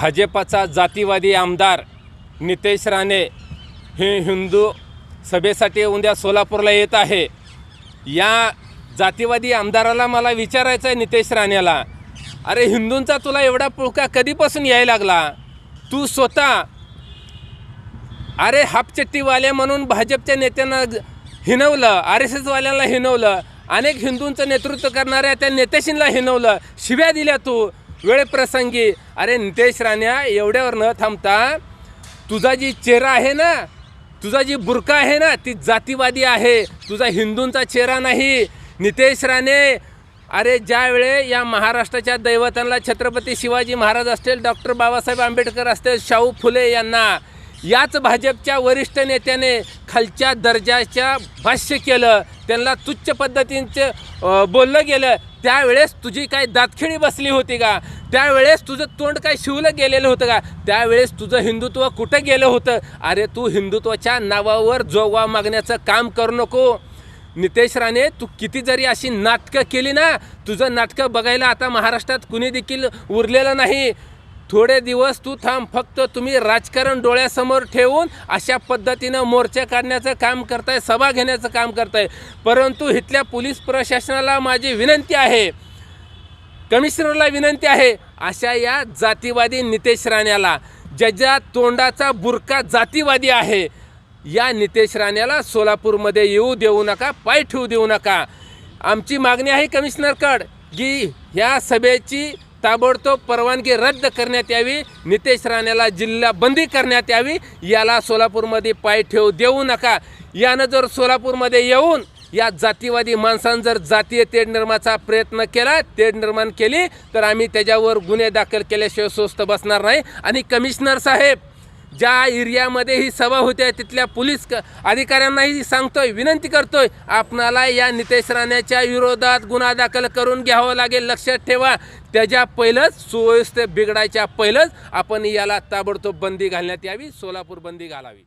भाजपाचा जातीवादी आमदार नितेश राणे हे हिंदू सभेसाठी उद्या सोलापूरला येत आहे. या जातीवादी आमदाराला मला विचारायचं आहे नितेश राणेला अरे हिंदूंचा तुला एवढा पुळका कधीपासून यायला लागला? तू स्वतः अरे हापचट्टीवाले म्हणून भाजपच्या नेत्यांना हिनवलं आर एस एसवाल्याला हिनवलं अनेक हिंदूंचं नेतृत्व करणाऱ्या त्या नेत्याशींना हिनवलं शिव्या दिल्या तू. वेळप्रसंगी. अरे नितेश राण्या एवढ्यावर न थांबता तुझा जी चेहरा आहे ना तुझा जी बुरका आहे ना ती जातीवादी आहे. तुझा हिंदूंचा चेहरा नाही. नितेश राणे अरे ज्यावेळे या महाराष्ट्राच्या दैवतांना छत्रपती शिवाजी महाराज असतील डॉक्टर बाबासाहेब आंबेडकर असतील शाहू फुले यांना याच भाजपच्या वरिष्ठ नेत्याने खालच्या दर्जाच्या भाष्य केलं त्यांना तुच्छ पद्धतींचं बोललं गेलं त्यावेळेस तुझी काय दातखिळी बसली होती का? त्यावेळेस तुझं तोंड काय शिवलं गेलेलं होतं का? त्यावेळेस तुझं हिंदुत्व कुठं गेलं होतं? अरे तू हिंदुत्वाच्या नावावर जोगवा मागण्याचं काम करू नको. नितेश राणे तू किती जरी अशी नाटकं केली ना तुझं नाटकं बघायला आता महाराष्ट्रात कुणी देखील उरलेलं नाही. थोडे दिवस तू थांब फक्त तुम्ही राजकारण डोळ्यासमोर ठेवून अशा पद्धतीनं मोर्चा काढण्याचं काम करताय सभा घेण्याचं काम करताय. परंतु इथल्या पोलीस प्रशासनाला माझी विनंती आहे कमिशनरला विनंती आहे अशा या जातीवादी नितेश राण्याला ज्याच्या तोंडाचा बुरका जातीवादी आहे या नितेश राण्याला सोलापूरमध्ये येऊ देऊ नका पाय ठेवू देऊ नका. आमची मागणी आहे कमिशनरकड की ह्या सभेची ताबडतोब परवानगी रद्द करण्यात यावी. नितेश राण्याला जिल्हा बंदी करण्यात यावी. याला सोलापूरमध्ये पाय ठेवू देऊ नका. यानं जर सोलापूरमध्ये येऊन या जातीवादी माणसानं जर जातीय तेढ निर्माचा प्रयत्न केला तेढ निर्माण केली तर आम्ही त्याच्यावर गुन्हे दाखल केल्याशिवाय स्वस्त बसणार नाही. आणि कमिशनर साहेब ज्या एरियामध्ये ही सभा होते तिथल्या पोलीस क अधिकाऱ्यांनाही सांगतोय विनंती करतोय आपणाला या नितेश राण्याच्या विरोधात गुन्हा दाखल करून घ्यावं लागेल लक्षात ठेवा. त्याच्या पहिलंच सुव्यवस्था बिघडायच्या पहिलंच आपण याला ताबडतोब बंदी घालण्यात यावी सोलापूर बंदी घालावी.